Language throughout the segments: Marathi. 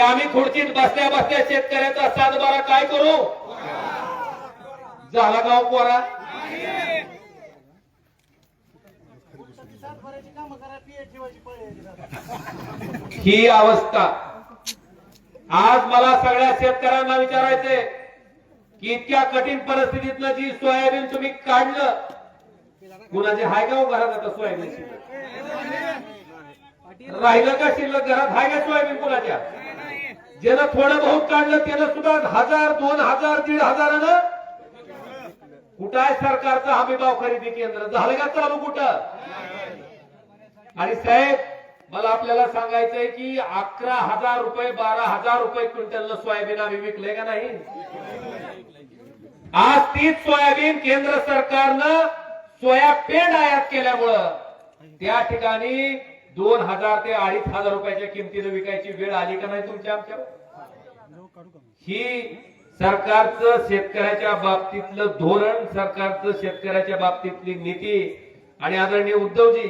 की आम्ही खुर्चीत बसल्या बसल्या शेतकऱ्याचा सातबारा काय करू? झाला गाव पोरा ही अवस्था. आज मला सगळ्या शेतकऱ्यांना विचारायचंय की इतक्या कठीण परिस्थितीतलं जी सोयाबीन तुम्ही काढलं कुणाचे हाय का हो घरात आता सोयाबीन राहिलं का शिल्लक? घरात हाय का सोयाबीन कुणाच्या? ज्यानं थोडं बहुत काढलं त्यानं सुद्धा हजार दोन हजार दीड हजारानं कुठं आहे सरकारचा हमी भाव खरेदी केंद्र? झालं का चालू कुठं? आणि साहेब मला आपल्याला सांगायचंय की अकरा हजार रुपये बारा हजार रुपये क्विंटलनं सोयाबीन आम्ही विकले का नाही? आज तीच सोयाबीन केंद्र सरकारनं सोयाबीन आयात केल्यामुळं त्या ठिकाणी दोन हजार ते अडीच हजार रुपयाच्या किमतीनं विकायची वेळ आली का नाही तुमच्या आमच्या ही सरकारचं शेतकऱ्याच्या बाबतीतलं धोरण सरकारचं शेतकऱ्याच्या बाबतीतली नीती आणि आदरणीय उद्धवजी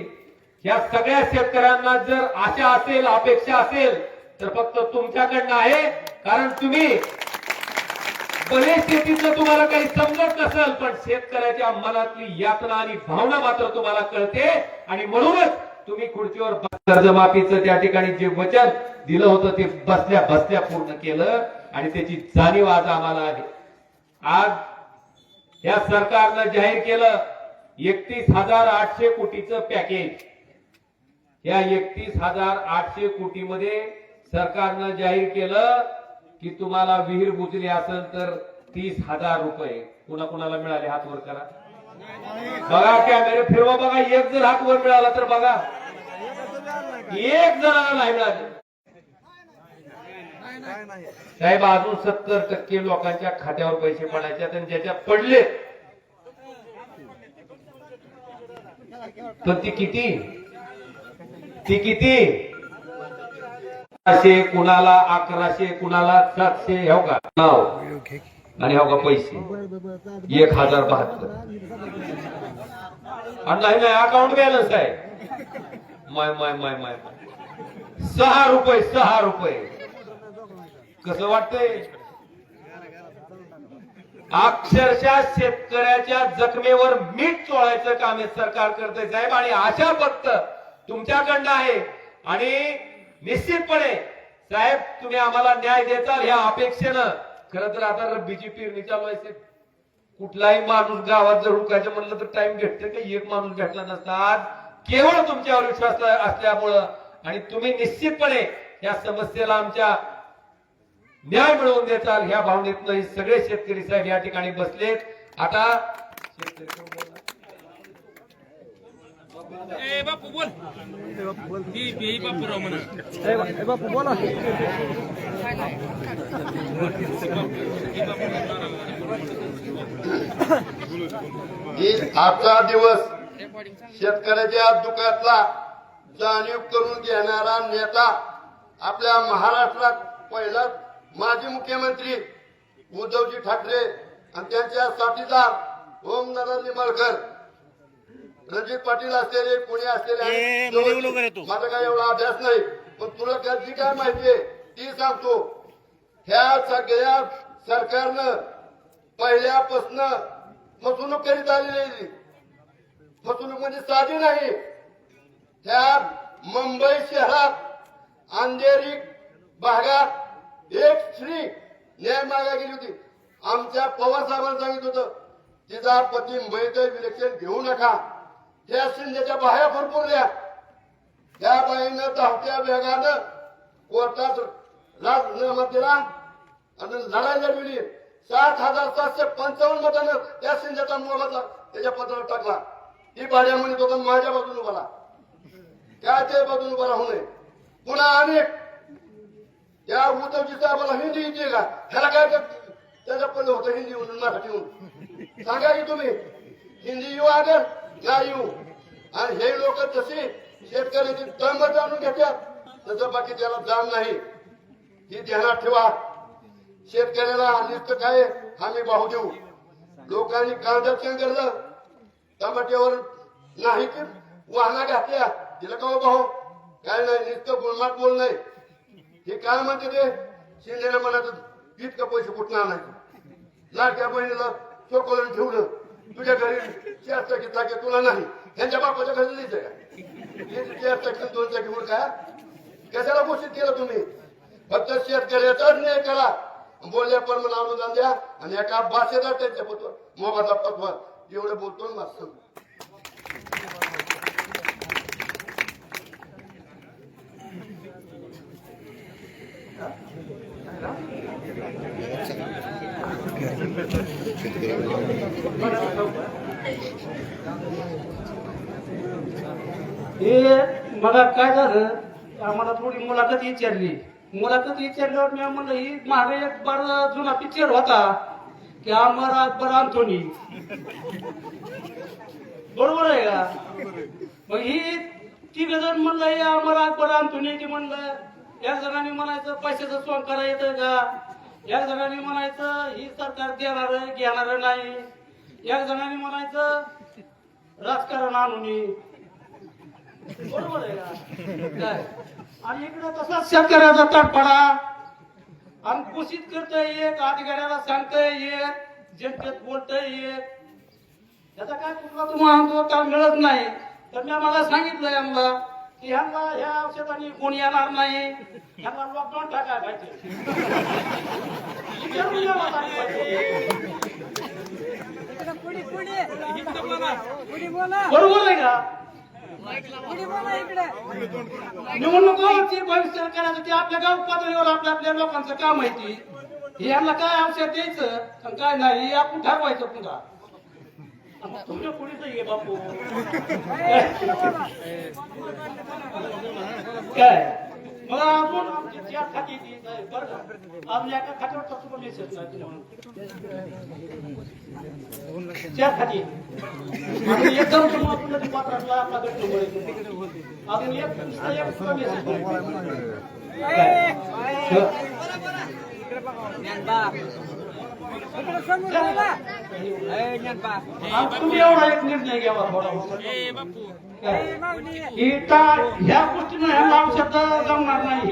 या सगळ्या शेतकऱ्यांना जर आशा असेल अपेक्षा असेल तर फक्त तुमच्याकडनं आहे कारण तुम्ही भले शेतीतलं तुम्हाला काही समजत नसेल पण शेतकऱ्याच्या मनातली यातना आणि भावना मात्र तुम्हाला कळते आणि म्हणूनच तुम्ही खुर्चीवर कर्जमाफीचं त्या ठिकाणी जे वचन दिलं होतं ते बसल्या बसल्या पूर्ण केलं आणि त्याची जाणीव आज आम्हाला आहे. आज या सरकारनं जाहीर केलं एकतीस हजार आठशे कोटीचं पॅकेज. या एकतीस हजार आठशे कोटीमध्ये सरकारनं जाहीर केलं की तुम्हाला विहीर बुजली असेल तर तीस हजार रुपये. कुणा कुणाला मिळाले हात वर करा? बघा कॅमेरे फिरवा बघा एक जर हात वर मिळाला तर बघा. एक जणाला नाही मिळाले साहेब अजून सत्तर टक्के लोकांच्या खात्यावर पैसे पडायचे आणि ज्याच्या पडले पण ती किती? ती किती? अकराशे कुणाला अकराशे कुणाला सातशे हो का? नाव. आणि हो का पैसे? एक हजार बहात्तर. आणि नाही नाही अकाउंट बॅलन्स आहे. माय माय माय माय सहा रुपये सहा रुपये. कसं वाटतंय? अक्षरशः शेतकऱ्याच्या जखमेवर मीठ चोळायचं काम हे सरकार करते साहेब. आणि आशा फक्त तुमच्याकडनं आहे. आणि निश्चितपणे साहेब तुम्ही आम्हाला न्याय देताल ह्या अपेक्षेनं. खर तर आता रब्बीची पेरणी चालू आहे साहेब. कुठलाही माणूस गावात जर हुकायचं म्हणलं तर टाइम भेटते का? एक माणूस भेटला नसता. आज केवळ तुमच्यावर विश्वास असल्यामुळं आणि तुम्ही निश्चितपणे या समस्येला आमच्या न्याय मिळवून देताल ह्या भावनेतनं हे सगळे शेतकरी साहेब या ठिकाणी बसलेत. आता बापू बोल. बापूराव म्हणा. बापू बोला ही आजचा दिवस शेतकऱ्याच्या दुःखातला जाणीव करून घेणारा नेता आपल्या महाराष्ट्रात पहिला माजी मुख्यमंत्री उद्धवजी ठाकरे आणि त्यांच्या साथीदार ओम नरहर निंबाळकर. रणजित पाटील असलेले पुणे असलेले? माझा काय एवढा अभ्यास नाही पण तुला काय जी काय माहितीये ती सांगतो. ह्या सगळ्या सरकारनं पहिल्यापासनं फसवणूक करीत आलेली आहे. फसवणूक म्हणजे साधी नाही. त्या मुंबई शहरात अंधेरी भागात एक स्त्री न्याय मागा गेली होती. आमच्या पवार साहेबांना सांगित होतं तिचा पती मुंबईचं विलक्षण घेऊ नका. त्या शिंदेच्या बाह्या भरपूरल्या त्या बाईनं धावत्या वेगानं कोर्टात राजीनामा दिला आणि लढाई लढविली. सात हजार सातशे पंचावन्न मतानं त्या शिंदेचा मोबदला त्याच्या पत्रावर टाकला. ही भाड्या म्हणत तो माझ्या बाजून उभा काय त्याच्या बाजून उभा राहू नये. पुन्हा अनेक त्या उद्धवजी साहेबाला हिंदी येते का? ह्याला काय त्याचं पण होतं हिंदी म्हणून मराठी म्हणून. सांगा की तुम्ही हिंदी येऊ अगर का येऊ. आणि हे लोक जसे शेतकऱ्याची तंब जाणून घेतात तसं बाकी त्याला जाण नाही. ही ध्यानात ठेवा. शेतकऱ्याला नुसतं काय आम्ही भाव देऊ. लोकांनी कांद्याचं केलं टमाट्यावर नाही की? वाहना घातल्या. तिला का हो भाऊ? काय नाही नुसतं गुणमात बोल नाही. हे काय म्हणते ते? शिंदेला म्हणत इतकं पैसे कुठणार नाही लाडक्या बहिणीला चोकोलन ठेवलं. तुझ्या घरी चार चाकी चाकी तुला नाही. ह्यांच्या बापाच्या घरी द्यायचं का हे चार चाकी दोन चाकी म्हणून काय कशाला घोषित केलं तुम्ही? फक्त शेतकऱ्याचा नाही करा. बोलल्या पण अनुदान द्या. आणि एका भाषेचा त्यांच्या पत्र मोबाईलला पत्वा एवढं बोलतो ना हे मला काय झालं? आम्हाला थोडी मुलाखत विचारली. मुलाखत विचारल्यावर मी म्हणलं ही मागे एक बार जुना पिक्चर होता. की अमर अकबर अंथोनी बरोबर आहे का? मग ही तिघ जण म्हणलं हे अमर अकबर अंथोनी की म्हणलं या जणांनी म्हणायचं पैशाचं सोंग करा येतं का? या जणांनी म्हणायचं ही सरकार देणार घेणार नाही. या जणांनी म्हणायचं राजकारण आणून बरोबर आहे का? काय? आणि इकडे तसाच शेतकऱ्याचा तडफडा. घोषित करतोय एक अधिकाऱ्याला सांगतोय एक जनतेत बोलतोय एक त्याचा काय कुठला तुम्हाला तो काय मिळत नाही. तर मी मला सांगितलंय यांना की ह्यांना ह्या औषधाने कोणी येणार नाही. ह्यांना लॉकडाऊन टाकायला पाहिजे. बरोबर आहे का? निवडणुकावरती भविष्य करायचं आपल्या गाव पातळीवर आपल्या आपल्या लोकांचं काम आहे ती. हे यांना काय औषध द्यायचं? आणि काय नाही हे आपण ठरवायचं पुन्हा. तुमच्या पुढेच ये बापू. काय? आपण आमची चार खाती ती बरं का? आम्ही एका खात्यावर कसं पण मेसेज नाही तुम्हाला. चार खाती. आणि एकदम तुम्हाला पुन्हा ती पात्रातला आपला गट नंबर येतो. अजून एक नुसता एक सुद्धा मेसेज तुम्ही एवढा एक निर्णय घ्यावा थोडा. ह्या गोष्टीनं ह्या औषध जमणार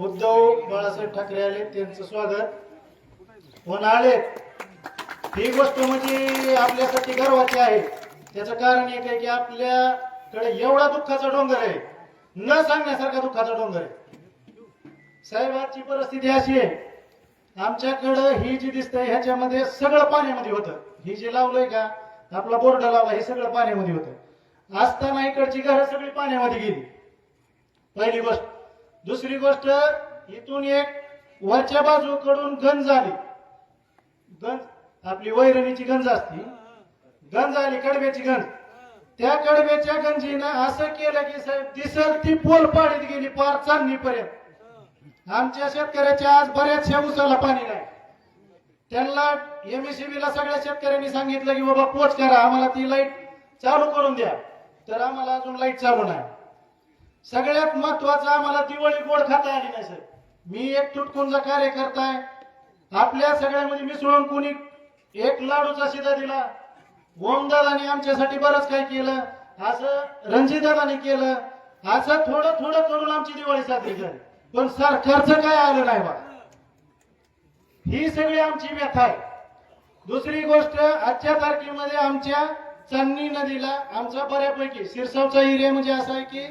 उद्धव बाळासाहेब ठाकरे आले त्यांचं स्वागत. पण आले? ही गोष्ट म्हणजे आपल्यासाठी गर्वाची आहे. त्याचं कारण एक आहे की आपल्याकडे एवढा दुःखाचा डोंगर आहे. न सांगण्यासारखा दुःखाचा डोंगर आहे. साहेब आजची परिस्थिती अशी आहे. आमच्याकडं ही जी दिसतंय ह्याच्यामध्ये सगळं पाण्यामध्ये होतं. ही जे लावलंय का आपला बोर्ड लावला हे सगळं पाण्यामध्ये होतं. असताना इकडची घरं सगळी पाण्यामध्ये गेली. पहिली गोष्ट. दुसरी गोष्ट इथून एक वरच्या बाजूकडून गंज आली. गंज आपली वैरणीची गंज असती. गंज आली कडब्याची गंज. त्या कडब्याच्या गंजीनं असं केलं की साहेब दिसल ती पोल पाडीत गेली पार चांदणीपर्यंत. आमच्या शेतकऱ्याच्या आज बऱ्याचशा उसाला पाणी नाही. त्यांना एमएसीबीला सगळ्या शेतकऱ्यांनी सांगितलं की बाबा पोच करा आम्हाला ती लाइट चालू करून द्या. तर आम्हाला अजून लाइट चालू नाही. सगळ्यात महत्वाचं आम्हाला दिवाळी गोड खाता आली नाही सर मी एक तुटकुंजा कार्यकर्ता आहे आपल्या सगळ्यामध्ये म्हणजे मिसळून कोणी एक लाडूचा शिदा दिला ओमदादानी आमच्यासाठी बरंच काय केलं असं रणजितदादानी केलं असं थोडं थोडं करून आमची दिवाळी साजरी झाली. पण सरकारचं काय आलं नाही बा? ही सगळी आमची व्यथा आहे. दुसरी गोष्ट आजच्या तारखेमध्ये आमच्या चांदणी नदीला आमचा बऱ्यापैकी सिरसावचा एरिया म्हणजे असा आहे की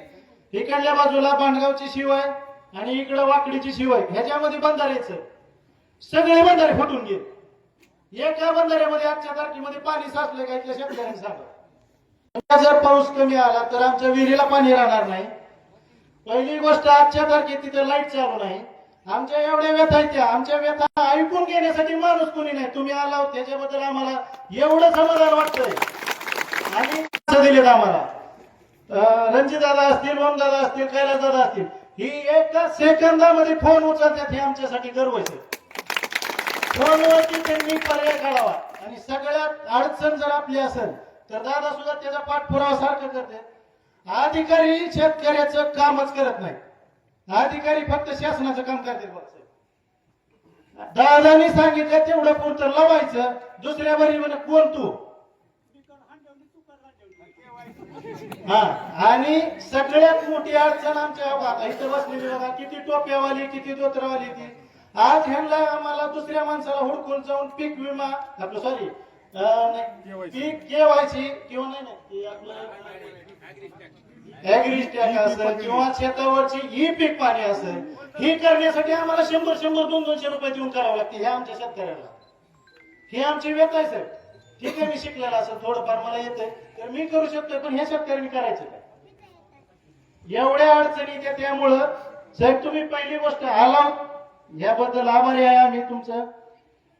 इकडल्या बाजूला बांडगावची शिवाय आणि इकडं वाकडीची शिवाय ह्याच्यामध्ये बंधारेचं सगळे बंधारे फुटून गेले. एका बंधाऱ्यामध्ये आजच्या तारखेमध्ये पाणी साचलं का इथल्या शेतकऱ्यांनी सांगा. जर पाऊस कमी आला तर आमच्या विहिरीला पाणी राहणार नाही. पहिली गोष्ट आजच्या तारखेत तिथं लाइट चालू नाही. आमच्या एवढ्या व्यथा आहेत त्या. आमच्या व्यथा ऐकून घेण्यासाठी माणूस कोणी नाही. तुम्ही आला त्याच्याबद्दल आम्हाला एवढं समाधान वाटतंय. आणि दिलेत आम्हाला. रणजीदादा दादा असतील ओमदादा असतील कैलासदादा असतील ही एका सेकंदामध्ये फोन उचलतात हे आमच्यासाठी गर्व आहे फोनवरती त्यांनी पर्याय काढावा. आणि सगळ्यात अडचण जर आपली असेल तर दादा सुद्धा त्याचा पाठपुरावा सारखं करते. अधिकारी शेतकऱ्याचं कामच करत नाही. अधिकारी फक्त शासनाचं काम करते बघ दादानी सांगितलं तेवढं पुरतं लावायचं दुसऱ्या बरी म्हणे कोण तू? हा आणि सगळ्यात मोठी अडचण आमच्या इथं बसलेली बघा किती टोप्यावाली किती दोतरावाली ती. आज ह्यांना आम्हाला दुसऱ्या माणसाला हुडकून जाऊन पीक विमा आपलं सॉरी पीक केवायची किंवा नाही नाही असेल किंवा शेतावरची ई पीक पाणी असेल ही करण्यासाठी आम्हाला शंभर शंभर दोन दोनशे रुपये देऊन करावं लागते हे आमच्या शेतकऱ्याला. हे आमची व्यथ आहे सर ठीक आहे मी शिकलेला असेल थोडंफार मला येतंय. तर मी करू शकतो पण ह्या शेतकऱ्यांनी करायचं काय? एवढ्या अडचणी त्या त्यामुळं साहेब तुम्ही पहिली गोष्ट आला याबद्दल आभारी आहे आम्ही तुमचं.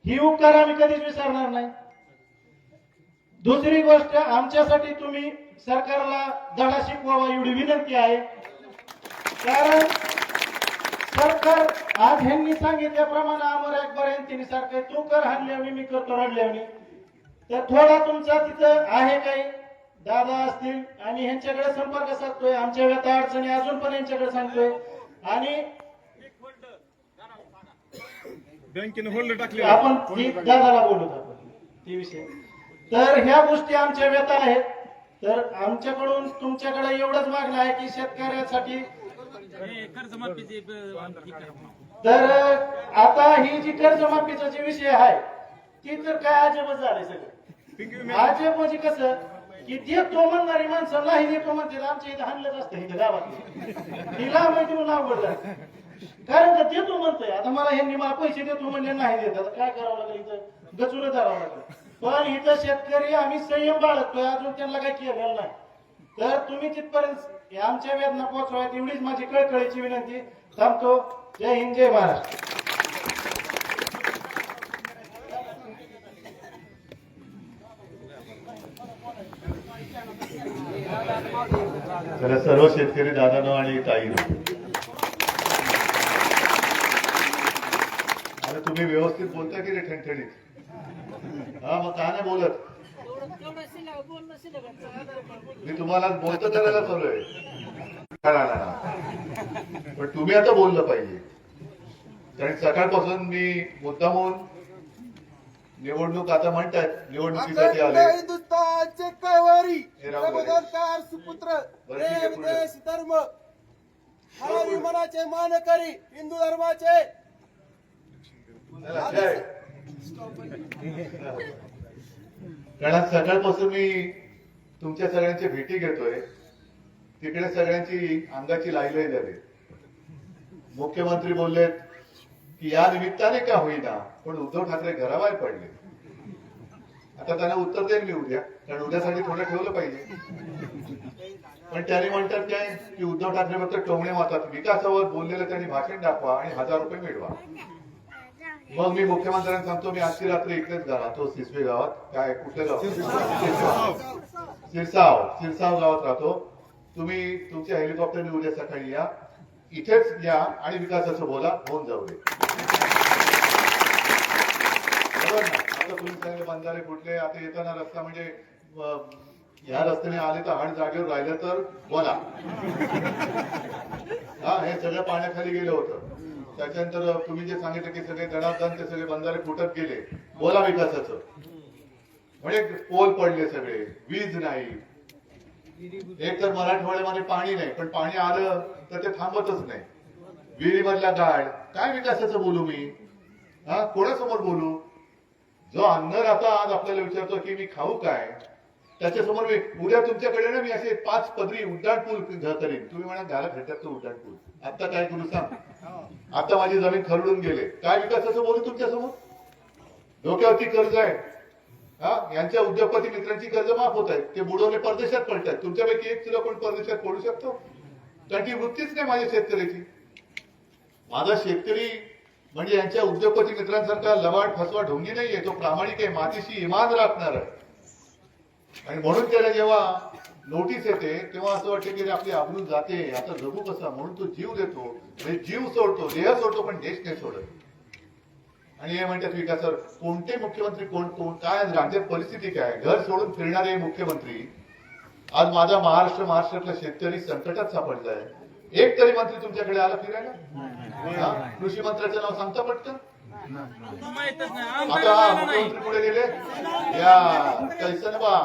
ही उपकार आम्ही कधीच विसरणार नाही. दुसरी गोष्ट आमच्यासाठी तुम्ही सरकारला धडा शिकवावा एवढी विनंती आहे. कारण सरकार आज ह्यांनी सांगितल्याप्रमाणे अमर अकबर यांनी सारखं तू कर हाणल्यावणी मी करतो रडल्यावणी तर थोडा तुमचा तिथं आहे काही? दादा असतील आणि ह्यांच्याकडे संपर्क साधतोय. आमच्या व्यथा अडचणी अजून पण यांच्याकडे सांगतोय. आणि बँकेने होल्ड टाकले आपण ती दादाला बोलत आपण ती विषय. तर ह्या गोष्टी आमच्या व्यथा आहेत. तर आमच्याकडून तुमच्याकडे एवढंच मागणं आहे की शेतकऱ्यासाठी कर्जमाफीचे. तर आता ही जी कर्जमाफीचा जे विषय आहे ती तर काय अजबच झालंय सगळं. अजब म्हणजे कसं? की देतो म्हणणारी माणसं नाही देतो म्हणतील आमच्या इथं हाणलंच असतं इथं गावात तिला माहिती म्हणून अवघड कारण का देतो म्हणतोय. आता मला ह्यांनी मला पैसे देतो म्हणले नाही देत. आता काय करावं लागलं इथं? गचुरं करावं लागलं. पण इथं शेतकरी आम्ही संयम बाळगतोय. अजून त्यांना काही केलेलं नाही. तर तुम्ही तिथपर्यंत आमच्या वेदना पोहोचवायत एवढीच माझी कळकळीची विनंती. थांबतो. जय हिंद जय महाराष्ट्र. त्याला सर्व शेतकरी दादानो आणि ताई आता तुम्ही व्यवस्थित बोलता की रे ठणठणीत? हा मग का नाही बोलत. मी तुम्हाला बोलतो करायला चालू आहे ना. पण तुम्ही आता बोललं पाहिजे. कारण सकाळपासून मी मुद्दामून निवडणूक आता म्हणतात निवडणुकीसाठी आले हिंदुस्थानचे कैवारी. प्रबोधनकार सुपुत्र प्रेम. देश धर्म हरारी मनाचे मानकरी हिंदू धर्माचे. कारण सकाळपासून मी तुमच्या सगळ्यांची भेटी घेतोय तिकडे सगळ्यांची अंगाची लाईलाई झाली मुख्यमंत्री बोललेत की या निमित्ताने का होईना पण उद्धव ठाकरे घराबाहेर पडले. आता त्यांना उत्तर देईन मी उद्या कारण उद्यासाठी थोडं ठेवलं पाहिजे. पण त्याने म्हणतात काय की उद्धव ठाकरे फक्त टोमणे मारतात. विकासावर बोललेलं त्यांनी भाषण दाखवा आणि हजार रुपये मिळवा. मग मी मुख्यमंत्र्यांना सांगतो मी आजची रात्री इकडेच राहतो सिसवे गावात. काय कुठे गाव सिरसाव. सिरसाव. सिरसाव गावात राहतो. तुम्ही तुमच्या हेलिकॉप्टरने उद्या सकाळी या. इथेच या आणि विकासाचं बोला होऊन जाऊ दे. रस्ता तुम्ही सगळे बंधारे फुटले आता येताना रस्ता म्हणजे ह्या रस्त्याने आले तर हाड जागेवर राहिलं तर बोला. हा हे सगळं पाण्याखाली गेलं होतं. त्याच्यानंतर तुम्ही जे सांगितलं की सगळे दणादण ते सगळे बंधारे फुटत गेले. बोला विकासाचं. म्हणजे पोल पडले सगळे वीज नाही. एक तर मराठवाड्यामध्ये पाणी नाही पण पाणी आलं तर ते थांबतच नाही. विहिरीमधला गाड काय विकासाचं बोलू मी? हा कोणासमोर बोलू? जो अन्नदाता आज आपल्याला विचारतो की मी खाऊ काय त्याच्यासमोर मी उद्या तुमच्याकडे ना मी असे पाच पदरी उड्डाण पूल करीन तुम्ही म्हणा घाला भेटत उड्डाण पूल. आता काय करू सांग? आता माझी जमीन खरडून गेले. काय विकासाचं बोलू तुमच्यासमोर डोक्यावरती कर्ज आहे. हा? यांच्या उद्योगपती मित्रांची कर्ज माफ होत आहेत. ते बुडवले परदेशात पडतात. तुमच्यापैकी एक सुद्धा कोण परदेशात पडू शकतो? कारण ती वृत्तीच नाही माझ्या शेतकऱ्याची. माझा शेतकरी म्हणजे यांच्या उद्योगपती मित्रांसारखा लवाड फसवा ढोंगी नाहीये तो प्रामाणिक आहे मातीशी इमान राखणार आहे. आणि म्हणून त्याला जेव्हा नोटीस येते तेव्हा असं वाटतं की आपली आबरू जाते आता जगू कसा? म्हणून तो जीव देतो म्हणजे जीव सोडतो देह सोडतो पण देश नाही सोडत. आणि हे म्हणतात विकासावर कोणते मुख्यमंत्री कोण कोण काय राज्यात परिस्थिती काय? घर सोडून फिरणारे मुख्यमंत्री. आज माझा महाराष्ट्र महाराष्ट्रातला शेतकरी संकटात सापडलाय. एक तरी मंत्री तुमच्याकडे आला फिरायला? कृषी मंत्र्याचं नाव सांगता पटकन? आता मुख्यमंत्री पुढे गेले. या कैसन बा.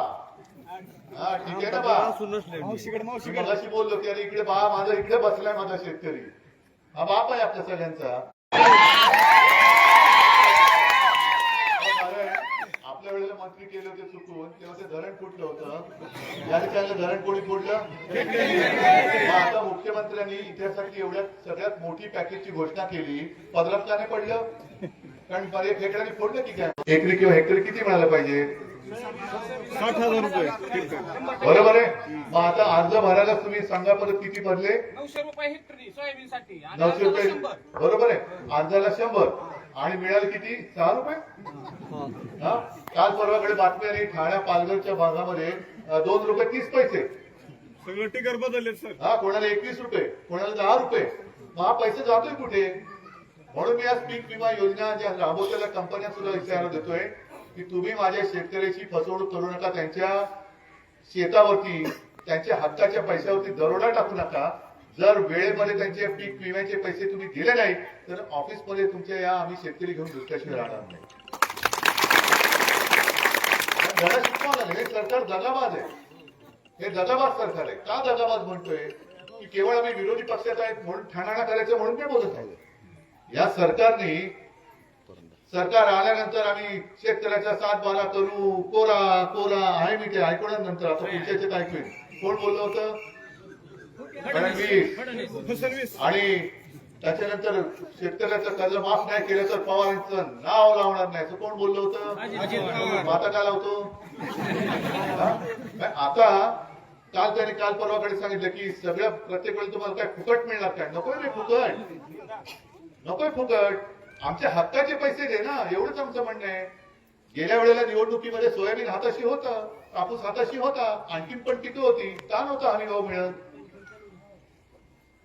हा ठीक आहे ना बा. मी मगाशी बोललो की अरे इकडे बा माझा इकडे बसलाय माझा शेतकरी. हा बाप आहे आपल्या सगळ्यांचा अहो, अरे, आपल्या वेळेला मंत्री केले होते चुकून तेव्हा ते धरण फुटलं होतं. या ठिकाणी धरण कोणी फोडलं? आता मुख्यमंत्र्यांनी इतिहासातली एवढ्यात सगळ्यात मोठी पॅकेजची घोषणा केली. पदरात का नाही पडलं कारण हेक्टरने फोडलं की काय? एकरी किंवा हेक्टरी किती मिळालं पाहिजे? साठ हजार रुपये. ठीक आहे बरोबर आहे? मग आता अर्ज भरायला तुम्ही सांगा परत किती भरले? नऊशे रुपये हेक्टरी सोयाबीन साठी नऊशे रुपये. बरोबर आहे. अर्जाला शंभर. आणि मिळाले किती? सहा रुपये? हा? काल परवाकडे बातमी आली ठाण्या पालघरच्या भागामध्ये दोन रुपये तीस पैसे. सगळं बदलले सर. हा कोणाला एकवीस रुपये कोणाला दहा रुपये. मग हा पैसे जातोय कुठे? म्हणून मी आज पीक विमा योजना ज्या राबवलेल्या कंपन्या सुद्धा इशारा देतोय की तुम्ही माझ्या शेतकऱ्याची फसवणूक करू नका त्यांच्या शेतावरती त्यांच्या हक्काच्या पैशावरती दरोडा टाकू नका. जर वेळेमध्ये त्यांचे पीक विम्याचे पैसे तुम्ही दिले नाही तर ऑफिसमध्ये तुमच्या या आम्ही शेतकरी घेऊन दुसऱ्याशिवाय राहणार नाही. धडा शिकवावं लागेल हे सरकार दगाबाज आहे. हे दगाबाज सरकार आहे. का दगाबाज म्हणतोय? की केवळ आम्ही विरोधी पक्षात आहेत म्हणून ठाणाणा करायचं म्हणून काय बोलत आहे या सरकारने सरकार आल्यानंतर आम्ही शेतकऱ्याचा सात बारा करू. कोरा कोरा आहे मी ते ऐकून नंतर आता काय ऐकून. कोण बोललं होतं? आणि त्याच्यानंतर शेतकऱ्याचं कर्ज माफ नाही केलं तर पवारांचं नाव लावणार नाही. असं कोण बोललं होतं? आता काय लावतो आता काल त्याने काल परवाकडे सांगितलं की सगळं प्रत्येक वेळी तुम्हाला काय फुकट मिळणार काय? नकोय रे फुकट. नकोय फुकट. आमच्या हक्काचे पैसे दे ना. एवढंच आमचं म्हणणं आहे. गेल्या वेळेला निवडणुकीमध्ये सोयाबीन हाताशी होता कापूस हाताशी होता आणखीन पण पिकं होती. का नव्हता हमी भाव मिळत?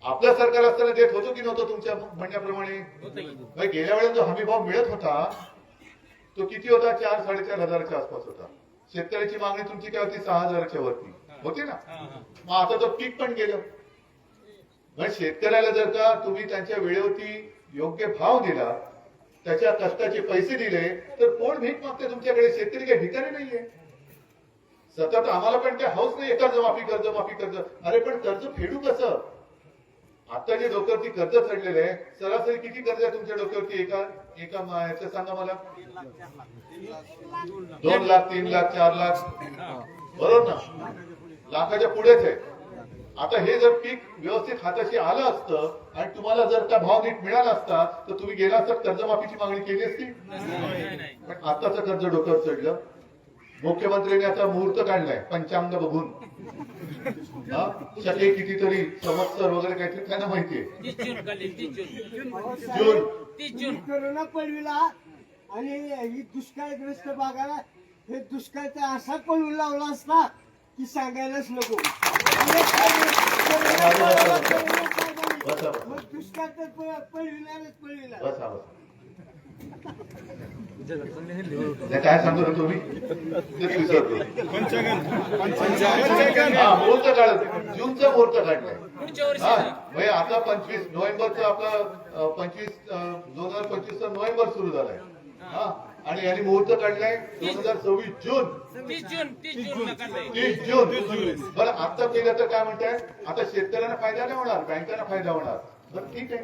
आपलं सरकार असताना देत होतो की नव्हतं तुमच्या म्हणण्याप्रमाणे? भाई गेल्या वेळेला जो हमी भाव मिळत होता तो किती होता? चार साडेचार हजाराच्या आसपास होता. शेतकऱ्याची मागणी तुमची काय होती? सहा हजाराच्या वरती. होती ना? मग आता तो पीक पण गेलं. मग शेतकऱ्याला जर का तुम्ही त्यांच्या वेळेवरती योग्य भाव दिला त्याच्या कष्टाचे पैसे दिले तर कोण भीक मागते तुमच्याकडे? शेतकरी काही भिकारी नाहीये. सतत आम्हाला पण काय हाऊस नाही कर्जमाफी कर्जमाफी कर्ज अरे पण कर्ज फेडू कसं? आता जे डोक्यावरती कर्ज चढलेलं आहे सरासरी किती कर्ज आहे तुमच्या डोक्यावरती? एका एका याचं ह्याचं सांगा मला. दोन लाख तीन लाख चार लाख. बरोबर ना? लाखाच्या पुढेच आहे. आता हे जर पीक व्यवस्थित हाताशी आलं असतं आणि तुम्हाला जर का भाव नीट मिळाला असता तर तुम्ही गेला असता कर्जमाफीची मागणी केली असती? पण आताचं कर्ज डोक्यावर चढलं. मुख्यमंत्र्यांनी आता मुहूर्त काढलाय पंचांग बघून. शके कितीतरी संवत्सर वगैरे काहीतरी त्यांना माहितीये जून कोरोना पडविला आणि ही दुष्काळग्रस्त भागाला हे दुष्काळचा असा पळून लावला असता की सांगायलाच नको. बसा मग दुष्काळ तर पळविणारच पळविला बसा बसा. नाही, काय सांगतो ना तुम्ही? तेच विसरलो पंचांगण हा मुहूर्त काढत जूनचं मुहूर्त काढलंय. आता पंचवीस नोव्हेंबरचं आपलं पंचवीस दोन हजार पंचवीसचा नोव्हेंबर सुरू झालाय. हा आणि यांनी मुहूर्त काढलाय दोन हजार सव्वीस जून. तीस जून तीस जून बरं आता केलं तर काय म्हणताय? आता शेतकऱ्यांना फायदा नाही होणार बँकांना फायदा होणार. बरं ठीक आहे.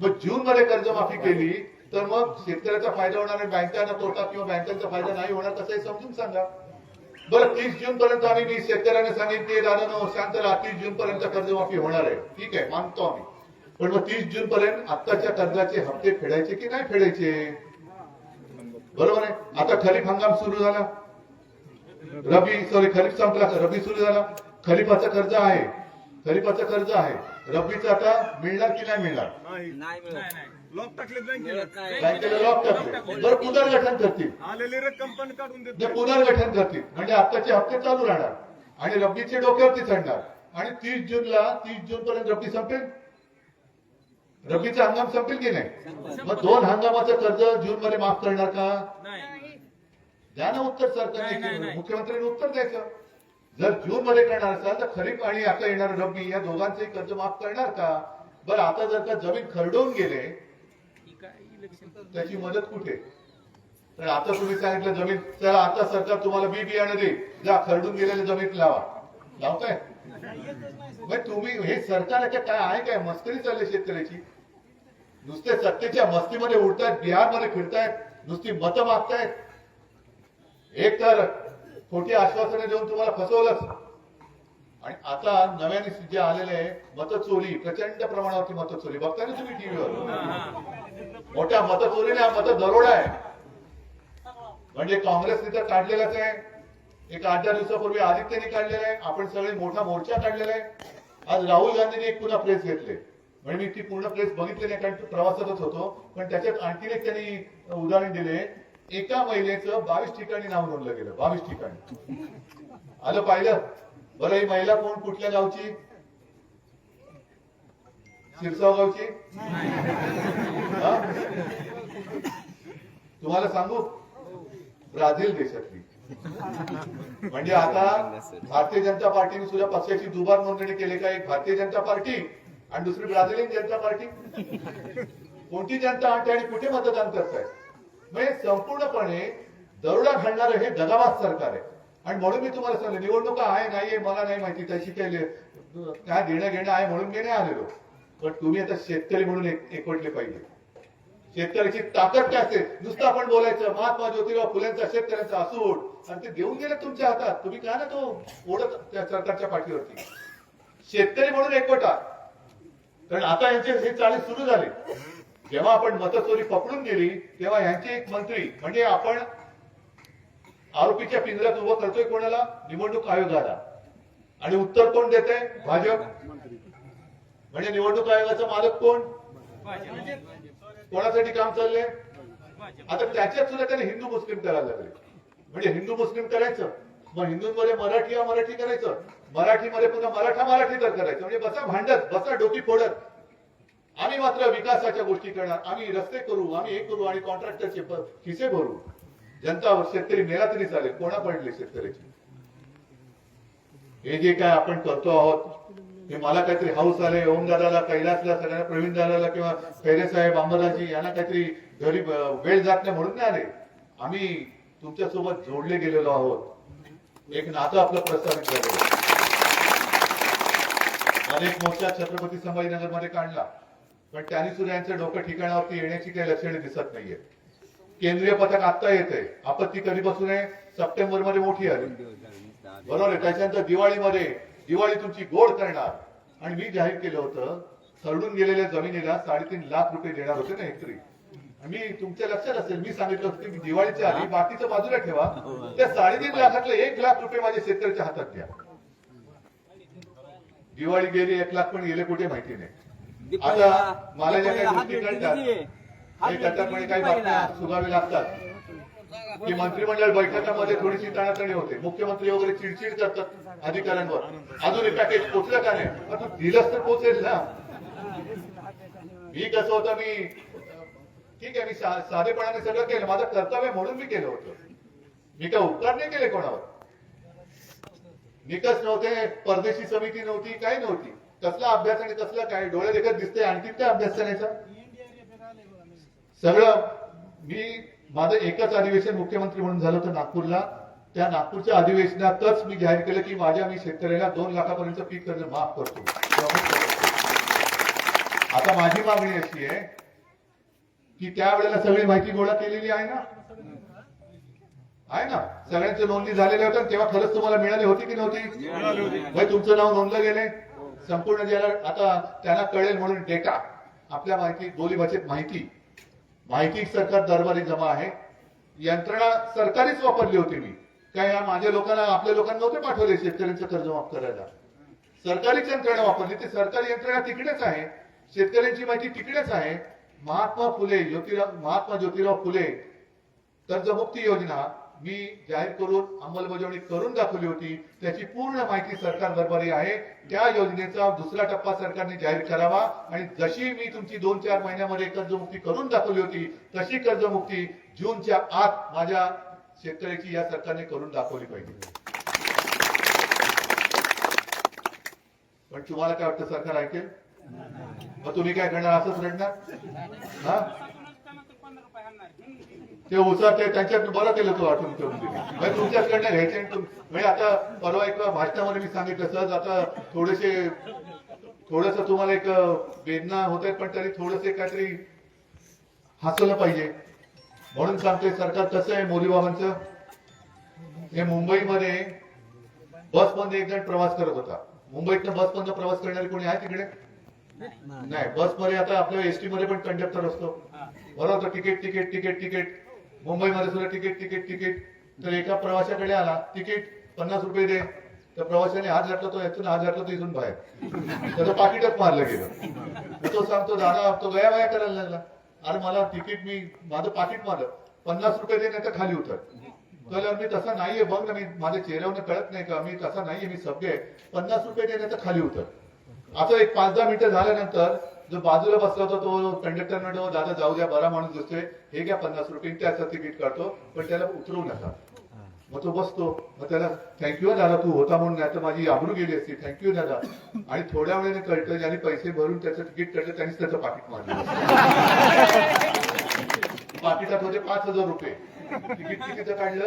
मग जून मध्ये कर्जमाफी केली तर मग शेतकऱ्याचा फायदा होणार आणि बँकांना तोटा किंवा बँकांचा फायदा नाही होणार कसं हे समजून सांगा. बरं तीस जून पर्यंत आम्ही मी शेतकऱ्यांना सांगितले दादा नो शांत राहा तीस जून पर्यंत कर्जमाफी होणार आहे. ठीक आहे मानतो आम्ही. पण मग तीस जून पर्यंत आत्ताच्या कर्जाचे हप्ते फेडायचे की नाही फेडायचे? बरोबर आहे. आता खरीप हंगाम सुरू झाला. रबी सॉरी खरीप संपला रबी सुरू झाला. खरीपाचं कर्ज आहे. खरीपाचं कर्ज आहे. रब्बीचं आता मिळणार की नाही मिळणार? लॉक बँकेला लॉक टाकले पुनर्गठन करतील. आलेली रक्कम पण काढून ते देत पुनर्गठन करतील. म्हणजे आत्ताचे हप्ते चालू राहणार. आणि रब्बीचे डोक्यावरती चढणार. आणि तीस जूनला तीस जून पर्यंत रब्बी संपेल? रब्बीचा हंगाम संपेल की नाही? मग दोन हंगामाचं कर्ज जून मध्ये माफ करणार का? नाही. द्या ना उत्तर सरकारने. मुख्यमंत्र्यांनी उत्तर द्यायचं. जर जून मध्ये करणार असाल तर खरीप आणि आता येणार रब्बी या दोघांचेही कर्ज माफ करणार का? बरं आता जर का जमीन खरडून गेले त्याची मदत कुठे? तर आता तुम्ही सांगितलं जमीन चला आता सरकार तुम्हाला बी बियाणं देईल. जा खरडून गेलेल्या जमीन लावा. लावताय? तुम्ही हे सरकार याच्यात काय आहे काय? मस्करी चालली शेतकऱ्याची. नुसते सत्तेच्या मस्तीमध्ये उडतायत बिहारमध्ये फिरतायत नुसती मतं मागतायत. एक तर खोटी आश्वासने देऊन तुम्हाला फसवलंच. आणि आता नव्याने जे आलेले आहे मतचोरी प्रचंड प्रमाणावरती मतचोरी बघताय ना तुम्ही टीव्हीवर मोठ्या मतचोरीने हा मत दरोडा आहे. म्हणजे काँग्रेसने तर काढलेलाच आहे. एक आठ दहा दिवसापूर्वी आदित्यने काढलेला आहे. आपण सगळे मोठा मोर्चा काढलेला आहे. आज राहुल गांधींनी एक पुन्हा प्रेस घेतले. म्हणजे मी ती पूर्ण प्रेस बघितली नाही कारण प्रवासातच होतो. पण त्याच्यात आणखीन एक त्यांनी उदाहरण दिले. एका महिलेचं बावीस ठिकाणी नाव नोंदलं गेलं. बावीस ठिकाणी. आलं पाहिलं? बरं ही महिला कोण? कुठल्या गावची? शिरसाव गावची हा? तुम्हाला सांगू? ब्राझील देशातली. म्हणजे आता भारतीय जनता पार्टीने सुद्धा पक्षाची दुबार नोंदणी केली का? एक भारतीय जनता पार्टी आणि दुसरी ब्राझिलियन जनता पार्टी. कोणती जनता आणते आणि कुठे मतदान करताय? म्हणजे संपूर्णपणे दरोडा घालणारं हे दगाबाज सरकार आहे. आणि म्हणून मी तुम्हाला सांगलं निवडणुका आहे नाहीये मला नाही माहिती त्याची काही काय देणं घेणं आहे म्हणून मी नाही आलेलो. पण तुम्ही आता शेतकरी म्हणून एकवटले पाहिजे. शेतकऱ्याची ताकद काय असते नुसतं आपण बोलायचं महात्मा ज्योतिराव फुलेंचा शेतकऱ्यांचा असूट आणि ते देऊन गेले तुमच्या हातात. तुम्ही काय ना तो ओढत त्या सरकारच्या पाठीवरती? शेतकरी म्हणून एकवटा. कारण आता यांचे हे चाळे सुरू झाले. जेव्हा आपण मतचोरी पकडून गेली तेव्हा यांचे एक मंत्री म्हणजे आपण आरोपीच्या पिंजऱ्यात उभं करतोय कोणाला? निवडणूक आयोगाला. आणि उत्तर कोण देते भाजप. म्हणजे निवडणूक आयोगाचा मालक कोण? कोणासाठी काम चाललंय? आता त्याच्यात सुद्धा त्याने हिंदू मुस्लिम करायला लागले. म्हणजे हिंदू मुस्लिम करायचं मग हिंदूंमध्ये मराठी हा मराठी करायचं मराठीमध्ये पुन्हा मराठा मराठी तर करायचं. म्हणजे बसा भांडत बसा डोकी फोडत. आम्ही मात्र विकासाच्या गोष्टी करणार. आम्ही रस्ते करू आम्ही हे करू आणि कॉन्ट्रॅक्टरचे खिसे भरू. जनता शेतकरी मेला तरी चालेल कोणा पडले शेतकऱ्याची? हे जे काय आपण करतो आहोत हे मला काहीतरी हाऊस आले ओम दादाला कैलासला सगळ्यांना प्रवीण दादाला किंवा खैरे साहेब अंबादाजी यांना काहीतरी घरी वेळ जात नाही म्हणून नाही आले. आम्ही तुमच्यासोबत जोडले गेलेलो आहोत. एक नातं आपलं प्रस्थापित झालेलं अनेक मोर्चा छत्रपती संभाजीनगरमध्ये काढला. पण त्यांनी सुद्धा यांचं डोकं ठिकाणावरती येण्याची काही लक्षणे दिसत नाहीये केंद्रीय पथक आता येत आहे आपत्ती कधीपासून आहे? सप्टेंबरमध्ये मोठी आली. बरोबर आहे. त्याच्यानंतर दिवाळीमध्ये दिवाळी तुमची गोड करणार. आणि मी जाहीर केलं होतं खरडून गेलेल्या जमिनीला साडेतीन लाख रुपये देणार होते ना हेक्टरी मी तुमच्या लक्षात असेल मी सांगितलं होतं की दिवाळीच्या आधी बाकीचं बाजूला ठेवा. त्या साडेतीन लाखातले एक लाख रुपये माझ्या शेतकऱ्याच्या हातात द्या. दिवाळी गेली एक लाख पण गेले कुठे माहिती नाही. आता मला ज्या काही गोष्टी कळतात. काही बातम्या सुगावे लागतात. की मंत्रिमंडळ बैठकामध्ये थोडीशी ताणाताणी होते. मुख्यमंत्री वगैरे चिडचिड करतात अधिकाऱ्यांवर. अजून एक पॅकेज पोचलं का नाही? तू दिलंच तर पोचेल ना. मी कसं होतं मी ठीक आहे मी साधेपणाने सगळं केलं. माझं कर्तव्य म्हणून मी केलं होतं. मी काय उपकार नाही केले कोणावर. निकष नव्हते परदेशी समिती नव्हती काही नव्हती. कसला अभ्यास आणि कसला काय? डोळे देखत दिसते आणखी काय अभ्यास करायचा? सगळं मी माझं एकच अधिवेशन मुख्यमंत्री म्हणून झालं होतं नागपूरला. त्या नागपूरच्या अधिवेशनातच मी जाहीर केलं की माझ्या मी शेतकऱ्याला दोन लाखापर्यंत पीक कर्ज माफ करतो. आता माझी मागणी अशी आहे की त्यावेळेला सगळी माहिती गोळा केलेली आहे ना? आहे ना? सगळ्यांचे नोंदणी झालेल्या होत्या तेव्हा खरंच तुम्हाला मिळाली होती की नव्हती? भाई तुमचं नाव नोंदलं गेले संपूर्ण ज्याला आता त्यांना कळेल म्हणून डेटा आपल्या माहिती बोली भाषेत माहिती. माहिती सरकार दरबारी जमा आहे. यंत्रणा सरकारीच वापरली होती मी. काय या माझ्या लोकांना आपल्या लोकांना नव्हते पाठवले शेतकऱ्यांचं कर्ज माफ करायला. सरकारीच यंत्रणा वापरली. ती सरकारी यंत्रणा तिकडेच आहे. शेतकऱ्यांची माहिती तिकडेच आहे. महात्मा फुले ज्योतिराव महात्मा ज्योतिराव फुले कर्जमुक्ती योजना मी जाहीर करून अंमलबजावणी करून दाखवली होती. त्याची पूर्ण माहिती सरकार दरबारी आहे. त्या योजनेचा दुसरा टप्पा सरकारने जाहीर करावा. आणि जशी मी तुमची दोन चार महिन्यामध्ये कर्जमुक्ती करून दाखवली होती तशी कर्जमुक्ती जूनच्या आत माझ्या शेतकऱ्याची या सरकारने करून दाखवली पाहिजे. पण तुम्हाला काय वाटतं सरकार ऐकेल? मग तुम्ही काय करणार? असंच रडणार? हा? ते उचल ते त्यांच्यात बरं केलं तो वाटून ठेवून दिली. म्हणजे तुमच्याकडनं घ्यायचे म्हणजे आता परवा एक भाषणामध्ये मी सांगितलं सहज आता थोडेसे थोडस तुम्हाला एक वेदना होत आहेत पण तरी थोडस काहीतरी हसवलं पाहिजे. म्हणून सांगतोय सरकार कसं आहे मोदी बाबांचं हे मुंबईमध्ये बसमध्ये एक जण प्रवास करत होता. मुंबईतनं बसमधनं प्रवास करणारे कोणी आहे तिकडे? नाही. बसमध्ये आता आपल्या एसटी मध्ये पण कंडक्टर असतो. बरोबर तिकीट तिकीट तिकीट तिकीट मुंबईमध्ये सुद्धा तिकीट तिकीट तिकीट. तर एका प्रवाशाकडे आला तिकीट पन्नास रुपये दे. तर प्रवाशाने हात घातला तो यातून हात घातला तो इथून बाहेर. त्याचं पाकिटच मारलं गेलं. तो सांगतो दादा तो गया वया करायला लागला. अरे मला तिकीट मी माझं पाकिट मारलं. पन्नास रुपये दे नाही तर खाली उतर. तर मी तसा नाहीये बघ ना मी माझ्या चेहऱ्यावर कळत नाही का? मी तसा नाहीये मी सभ्य आहे. पन्नास रुपये दे नाही तर खाली उतर. आता एक पाच दहा मिनिटं झाल्यानंतर जो बाजूला बसला होता तो कंडक्टर म्हणतो दादा जाऊ द्या बरा माणूस दिसतोय. हे घ्या पन्नास रुपये त्याचं तिकीट काढतो पण त्याला उतरवू नका. मग तो बसतो. मग त्याला थँक्यू दादा तू होता म्हणून नाही तर माझी आबरू गेली असती. थँक्यू दादा. आणि थोड्या वेळेने कळतं ज्याने पैसे भरून त्याचं तिकीट काढलं त्यांनीच त्याचं पाकिट मारलं. पाकिटात होते पाच हजार रुपये. तिकीट कितीचं काढलं?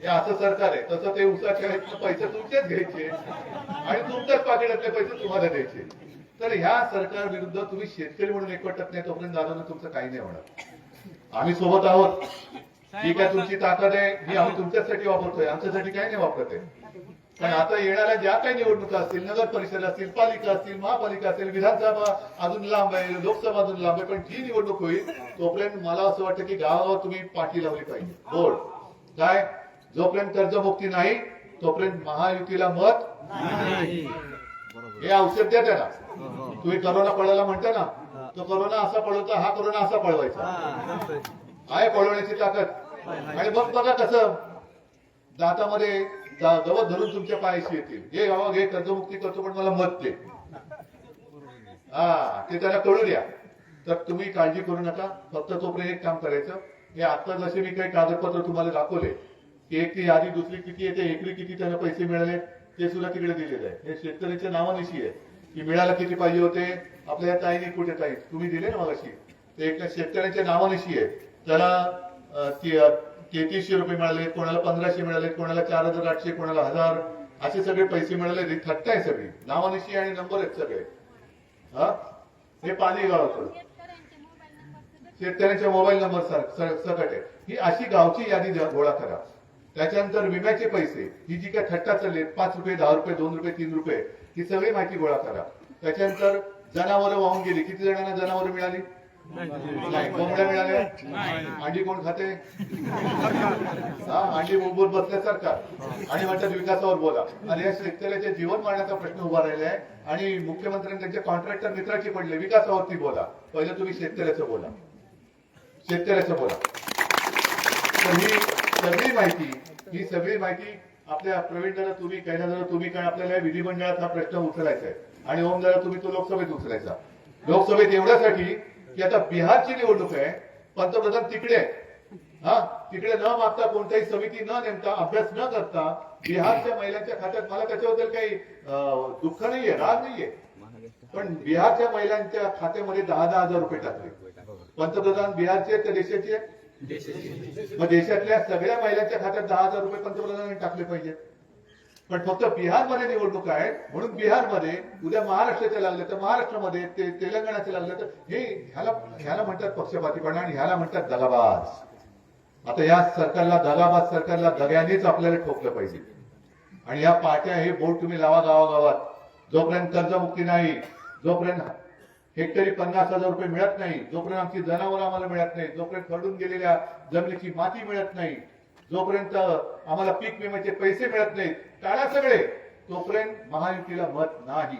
हे असं सरकार आहे. तसं ते उसाचे पैसे तुमचेच घ्यायचे. आणि तुमच्याच पाकिटातले पैसे तुम्हाला द्यायचे. तर ह्या सरकार विरुद्ध तुम्ही शेतकरी म्हणून एकवटत नाही तोपर्यंत दादा तुमचं काही नाही होणार. आम्ही सोबत आहोत. ठीक आहे तुमची ताकद आहे. ही आम्ही तुमच्यासाठी वापरतोय. आमच्यासाठी काही नाही वापरत आहे. पण आता येणाऱ्या ज्या काही निवडणुका असतील नगर परिषद असतील पालिका असतील महापालिका असेल विधानसभा अजून लांब आहे लोकसभा अजून लांब आहे पण जी निवडणूक होईल तोपर्यंत मला असं वाटतं की गावागाव तुम्ही पाठी लावली पाहिजे. बोर्ड काय? जोपर्यंत कर्जमुक्ती नाही तोपर्यंत महायुतीला मत हे औषध द्या त्याला. तुम्ही करोना पळायला म्हणता ना तो करोना असा पळवता हा करोना असा पळवायचा. आहे पळवण्याची ताकद? आणि मग बघा कसं दातामध्ये गवत धरून तुमच्या पायाशी येतील. हे गावा घे कर्जमुक्ती करतो पण मला मत दे. हा ते त्याला कळू द्या. तर तुम्ही काळजी करू नका. फक्त तोपर्यंत एक काम करायचं. हे आता जसे मी काही कागदपत्र तुम्हाला दाखवले की एक ती यादी दुसरी किती येते एकरी किती त्यांना पैसे मिळाले ते सुद्धा तिकडे दिलेलं आहे. हे शेतकऱ्याच्या नावानिशी आहे. की मिळायला किती पाहिजे होते? आपल्या ताईने कुठे ताई? तुम्ही दिले ना मगाशी. ते एका शेतकऱ्याच्या नावानिशी आहे. त्याला तेहतीसशे रुपये मिळाले कोणाला पंधराशे मिळाले कोणाला चार हजार आठशे कोणाला हजार. असे सगळे पैसे मिळाले. ही थट्टा आहे सगळी. नावानिशी आणि नंबर आहेत सगळे. हा? हे पाणी गावाचं शेतकऱ्यांच्या मोबाईल नंबर सकट आहे. ही अशी गावची यादी द्या- गोळा करा. त्याच्यानंतर विम्याचे पैसे ही जी काय थट्टा चालली आहेत, पाच रुपये दहा रुपये दोन रुपये तीन रुपये ही सगळी माहिती गोळा करा. त्याच्यानंतर जनावरं वाहून गेली. किती जणांना जनावरं मिळाली? नाही. कोंबड्या मिळाल्या अंडी कोण खाते? हा अंडी बोलबोल बसले सरकार आणि म्हणतात विकासावर बोला. आणि या शेतकऱ्याचे जीवन मारण्याचा प्रश्न उभा राहिला आहे आणि मुख्यमंत्र्यांनी त्यांच्या कॉन्ट्रॅक्टर मित्राची पडले. विकासावरती बोला. पहिलं तुम्ही शेतकऱ्याचं बोला. शेतकऱ्याचं बोला. तर ही सगळी माहिती ही सगळी माहिती आपल्या प्रवीण दादा तुम्ही कैला दादा तुम्ही काय आपल्याला विधिमंडळात हा प्रश्न उचलायचा आहे. आणि ओम दादा तुम्ही तो लोकसभेत उचलायचा. लोकसभेत एवढ्यासाठी की आता बिहारची निवडणूक आहे पंतप्रधान तिकडे हा? तिकडे न मागता कोणत्याही समिती न नेमता अभ्यास न करता बिहारच्या महिलांच्या खात्यात मला त्याच्याबद्दल काही दुःख नाहीये राग नाहीये. पण बिहारच्या महिलांच्या खात्यामध्ये दहा दहा हजार रुपये टाकले. पंतप्रधान बिहारचे त्या देशाचे मग देशातल्या सगळ्या महिलांच्या खात्यात दहा हजार रुपये पंतप्रधानांनी टाकले पाहिजे. पण फक्त बिहारमध्ये निवडणूक आहे म्हणून बिहारमध्ये उद्या महाराष्ट्राच्या लागले तर महाराष्ट्रामध्ये ते तेलंगणाचे लागले तर हे ह्याला ह्याला म्हणतात पक्षपातीपणा आणि ह्याला म्हणतात दगाबाज. आता या सरकारला दगाबाज सरकारला दग्यानेच आपल्याला ठोकलं पाहिजे. आणि या पार्ट्या हे बोर्ड तुम्ही लावा गावागावात. जोपर्यंत कर्जमुक्ती नाही जोपर्यंत हेक्टरी पन्नास हजार रुपये मिळत नाही. जोपर्यंत आमची जनावरं आम्हाला मिळत नाही जोपर्यंत खरडून गेलेल्या जमिनीची माती मिळत नाही जोपर्यंत आम्हाला पीक विम्याचे पैसे मिळत नाहीत टाळा सगळे तोपर्यंत महायुतीला मत नाही.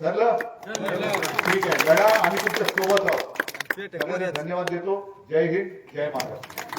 ठरलं ठीक आहे. लढा आम्ही तुमच्यासोबत आहोत. धन्यवाद देतो. जय हिंद जय महाराष्ट्र.